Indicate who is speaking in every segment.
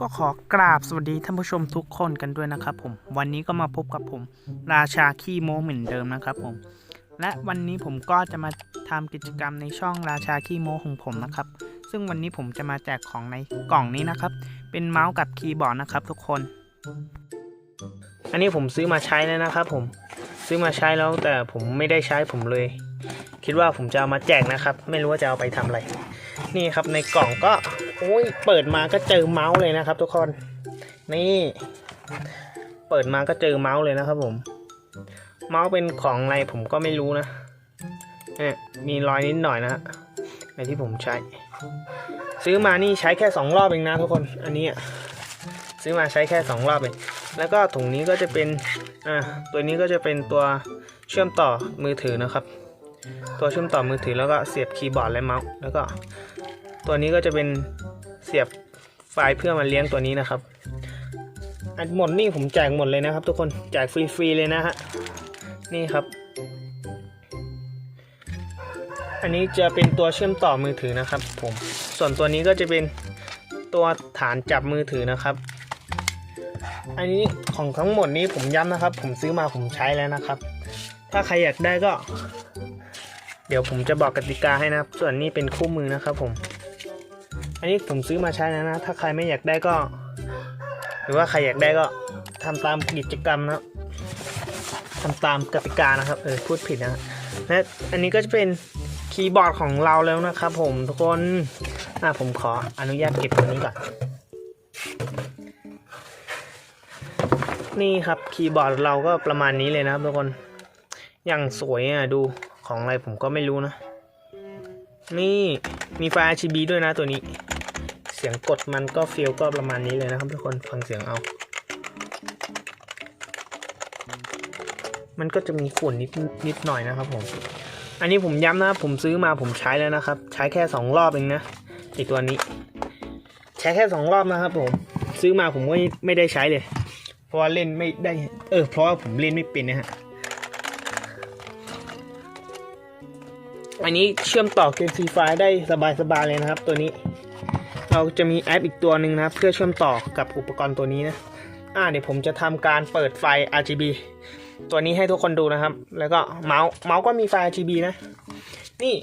Speaker 1: ก็ขอกราบสวัสดีท่านผู้ชมทุกคนกันด้วยนะครับผม วันนี้ก็มาพบกับผม ราชาขี้โมเหมือนเดิมนะครับผม และวันนี้ผมก็จะมาทำกิจกรรมในช่องราชาขี้โมของผมนะครับ ซึ่งวันนี้ผมจะมาแจกของในกล่องนี้นะครับ เป็นเมาส์กับคีย์บอร์ดนะครับทุกคน อันนี้ผมซื้อมาใช้แล้วนะครับ ผมซื้อมาใช้แล้วแต่ผมไม่ได้ใช้ผมเลย คิดว่าผมจะเอามาแจกนะครับ ไม่รู้ว่าจะเอาไปทำอะไร นี่ครับในกล่องก็ โอ้ยเปิดมาก็เจอเมาส์เลยนะครับ ทุกคนนี่ เปิดมาก็เจอเมาส์เลยนะครับผม เมาส์เป็นของอะไรผมก็ไม่รู้นะเนี่ยมีรอยนิดหน่อยนะฮะในที่ผมใช้ ซื้อมานี่ใช้แค่สองรอบเองนะทุกคนอันนี้อะซื้อมาใช้แค่สองรอบเองแล้วก็ถุงนี้ก็จะเป็นอ่าตัวนี้ก็จะเป็นตัวเชื่อมต่อมือถือนะครับ ตัวเชื่อมต่อมือถือแล้วก็เสียบคีย์บอร์ดและเมาส์แล้วก็ ตัวนี้ก็จะเป็นเสียบไฟล์เพื่อมาเลี้ยงตัวนี้นะครับ อันหมดนี่ผมแจกหมดเลยนะครับ ทุกคนแจกฟรีๆเลยนะฮะนี่ครับ อันนี้จะเป็นตัวเชื่อมต่อมือถือนะครับ ผม ส่วนตัวนี้ก็จะเป็นตัวฐานจับมือถือนะครับ อันนี้ของทั้งหมดนี้ผมย้ำนะครับ ผมซื้อมาผมใช้แล้วนะครับ ถ้าใครอยากได้ก็ เดี๋ยวผมจะบอกกติกาให้นะครับ ส่วนนี้เป็นคู่มือนะครับผม อันนี้ผมซื้อมาใช้แล้วนะ ถ้าใครไม่อยากได้ก็ หรือว่าใครอยากได้ก็ทำตามกิจกรรมนะครับทำตามกติกานะครับเออพูดผิดนะและอันนี้ก็จะเป็นคีย์บอร์ดของเราแล้วนะครับ ผมทุกคนอะผมขออนุญาตเก็บตัวนี้ก่อนนี่ครับคีย์บอร์ดเราก็ประมาณนี้เลยนะครับทุกคนอย่างสวยอะดูของอะไรผมก็ไม่รู้นะ นี่มีไฟ RGB ด้วยนะตัวนี้ เสียงกดมันก็ฟีลก็ประมาณนี้เลยนะครับทุกคนฟังเสียงเอา มันก็จะมีฝุ่นนิดนิดหน่อยนะครับผมอันนี้ผมย้ำนะครับผมซื้อมาผมใช้แล้วนะครับ ใช้แค่สองรอบเองนะไอตัวนี้ ใช้แค่สองรอบนะครับผมซื้อมาผมก็ไม่ได้ใช้เลย เพราะว่าเล่นไม่ได้ เออเพราะว่าผมเล่นไม่เป็นนะฮะอันนี้เชื่อมต่อเกมฟรีไฟได้สบายๆเลยนะครับตัวนี้ เราจะมีแอปอีกตัวหนึ่งนะเพื่อเชื่อมต่อกับอุปกรณ์ตัวนี้นะอ่าเดี๋ยวผมจะทำการเปิดไฟ RGB ตัวนี้ให้ทุกคนดูนะครับ แล้วก็เมาส์เมาส์ก็มีไฟ RGB นะ นี่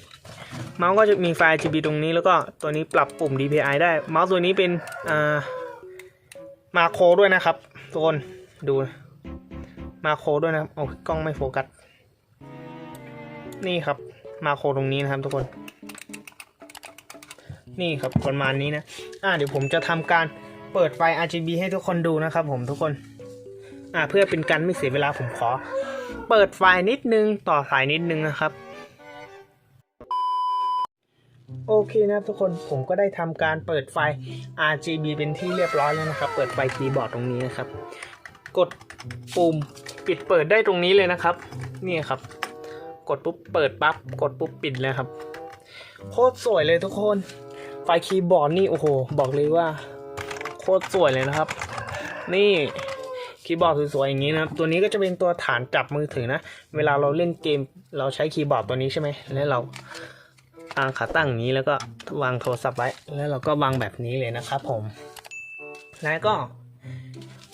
Speaker 1: เมาส์ก็จะมีไฟ RGB ตรงนี้แล้วก็ตัวนี้ปรับปุ่ม DPI ได้ เมาส์ตัวนี้เป็นอ่ามาโครด้วยนะครับทุกคนดูมาโครด้วยนะโอ้กล้องไม่โฟกัสนี่ครับมาโครตรงนี้นะครับทุกคน นี่ครับประมาณนี้นะ อ่าเดี๋ยวผมจะทำการเปิดไฟ RGB ให้ทุกคนดูนะครับ ผมทุกคน อ่าเพื่อเป็นการไม่เสียเวลาผมขอ เปิดไฟนิดนึงต่อสายนิดนึงนะครับ โอเคนะครับทุกคนผมก็ได้ทำการเปิดไฟ RGB เป็นที่เรียบร้อยแล้วนะครับ เปิดไฟคีย์บอร์ดตรงนี้นะครับ กดปุ่มปิดเปิดได้ตรงนี้เลยนะครับ นี่ครับ กดปุ๊บเปิดปั๊บกดปุ๊บปิดเลยครับโคตรสวยเลยทุกคน ไฟคีย์บอร์ดนี่โอ้โห บอกเลยว่า โคตรสวยเลยนะครับ นี่คีย์บอร์ดสวยๆอย่างนี้นะครับ ตัวนี้ก็จะเป็นตัวฐานจับมือถือนะ เวลาเราเล่นเกมเราใช้คีย์บอร์ดตัวนี้ใช่ไหมแล้วเราวางขาตั้งนี้แล้วก็วางโทรศัพท์ไว้ แล้วเราก็วางแบบนี้เลยนะครับผม แล้วก็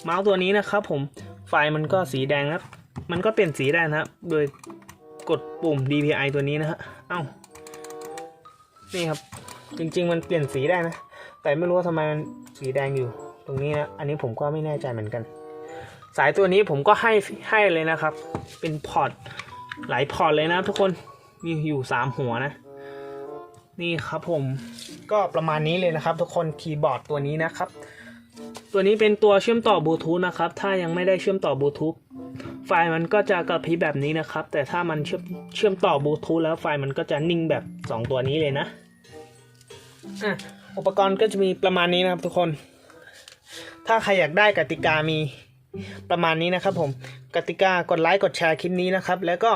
Speaker 1: เมาส์ตัวนี้นะครับผม ไฟมันก็สีแดงครับ มันก็เปลี่ยนสีได้นะครับ โดยกดปุ่ม DPI ตัวนี้นะฮะ เอ้า นี่ครับ จริง ๆ มันเปลี่ยนสีได้นะ แต่ไม่รู้ว่าทำไมมันสีแดงอยู่ ตรงนี้นะ อันนี้ผมก็ไม่แน่ใจเหมือนกัน สายตัวนี้ผมก็ให้ให้เลยนะครับ เป็นพอร์ตหลายพอร์ตเลยนะทุกคน มีอยู่สามหัวนะ นี่ครับผม ก็ประมาณนี้เลยนะครับ ทุกคนคีย์บอร์ดตัวนี้นะครับ ตัวนี้เป็นตัวเชื่อมต่อบลูทูธนะครับ ถ้ายังไม่ได้เชื่อมต่อบลูทูธไฟล์มันก็จะกระพริบแบบนี้นะครับ แต่ถ้ามันเชื่อมเชื่อมต่อบลูทูธแล้วไฟล์มันก็จะนิ่งแบบ 2 ตัวนี้เลยนะ อะอุปกรณ์ก็จะมีประมาณนี้นะครับทุกคน ถ้าใครอยากได้กติกามีประมาณนี้นะครับผม กติกากดไลค์กดแชร์คลิปนี้นะครับ แล้วก็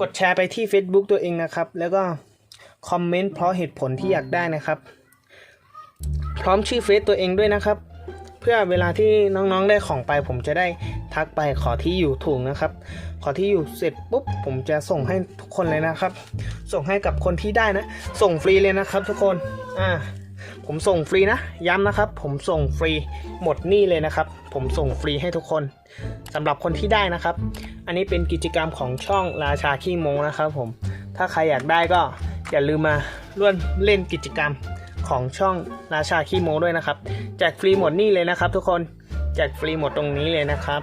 Speaker 1: กดแชร์ไปที่ Facebook ตัวเองนะครับ แล้วก็คอมเมนต์เพราะเหตุผลที่อยากได้นะครับ พร้อมชื่อเฟซตัวเองด้วยนะครับ เพื่อเวลาที่น้องๆได้ของไปผมจะได้ ทักไปขอที่อยู่ถูกนะครับ ขอที่อยู่เสร็จปุ๊บผมจะส่งให้ทุกคนเลยนะครับ ส่งให้กับคนที่ได้นะ ส่งฟรีเลยนะครับ ทุกคนอ่าผมส่งฟรีนะ ย้ำนะครับ ผมส่งฟรีหมดหนี่เลยนะครับ ผมส่งฟรีให้ทุกคนสำหรับคนที่ได้นะครับ อันนี้เป็นกิจกรรมของช่องราชาขี้โมงนะครับ ผมถ้าใครอยากได้ก็อย่าลืมมาร่วมเล่นกิจกรรมของช่องราชาขี้โมด้วยนะครับ แจกฟรีหมดนี่เลยนะครับ ทุกคน แจกฟรีหมดตรงนี้เลยนะครับ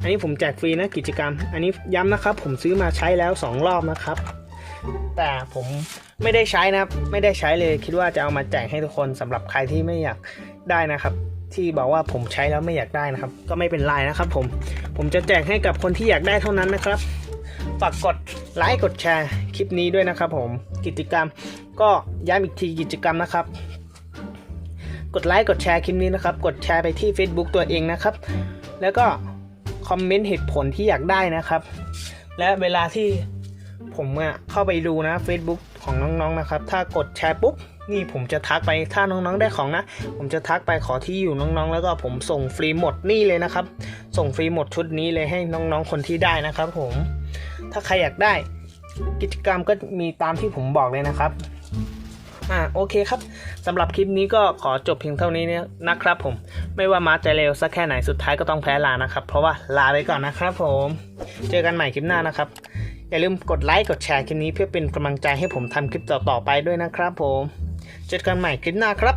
Speaker 1: อันนี้ผมแจกฟรีนะกิจกรรม อันนี้ย้ำนะครับ ผมซื้อมาใช้แล้ว 2 รอบนะครับ แต่ผมไม่ได้ใช้นะครับ ไม่ได้ใช้เลยคิดว่าจะเอามาแจกให้ทุกคนสำหรับใครที่ไม่อยากได้นะครับ ที่บอกว่าผมใช้แล้วไม่อยากได้นะครับ ก็ไม่เป็นไรนะครับ ผมผมจะแจกให้กับคนที่อยากได้เท่านั้นนะครับฝากกดไลค์กดแชร์คลิปนี้ด้วยนะครับผมกิจกรรมก็ย้ำอีกทีกิจกรรมนะครับ กดไลค์กดแชร์คลิปนี้นะครับ กดแชร์ไปที่ Facebook ตัวเองนะครับ แล้วก็คอมเมนต์เหตุผลที่อยากได้นะครับ และเวลาที่ผมอะเข้าไปดูนะ Facebook ของน้องๆนะครับ ถ้ากดแชร์ปุ๊บนี่ผมจะทักไปถ้าน้องๆได้ของนะ ผมจะทักไปขอที่อยู่น้องๆ แล้วก็ผมส่งฟรีหมดนี่เลยนะครับ ส่งฟรีหมดชุดนี้เลยให้น้องๆคนที่ได้นะครับ ผม ถ้าใครอยากได้ กิจกรรมก็มีตามที่ผมบอกเลยนะครับ อ่าโอเคครับสำหรับคลิปนี้ก็ขอจบเพียงเท่านี้เนี่ยนะครับผม ไม่ว่ามาจะเร็วสักแค่ไหนสุดท้ายก็ต้องแพ้ลานะครับ เพราะว่าลาไปก่อนนะครับผม เจอกันใหม่คลิปหน้านะครับ อย่าลืมกดไลค์กดแชร์คลิปนี้เพื่อเป็นกำลังใจให้ผมทำคลิปต่อๆไปด้วยนะครับผม เจอกันใหม่คลิปหน้าครับ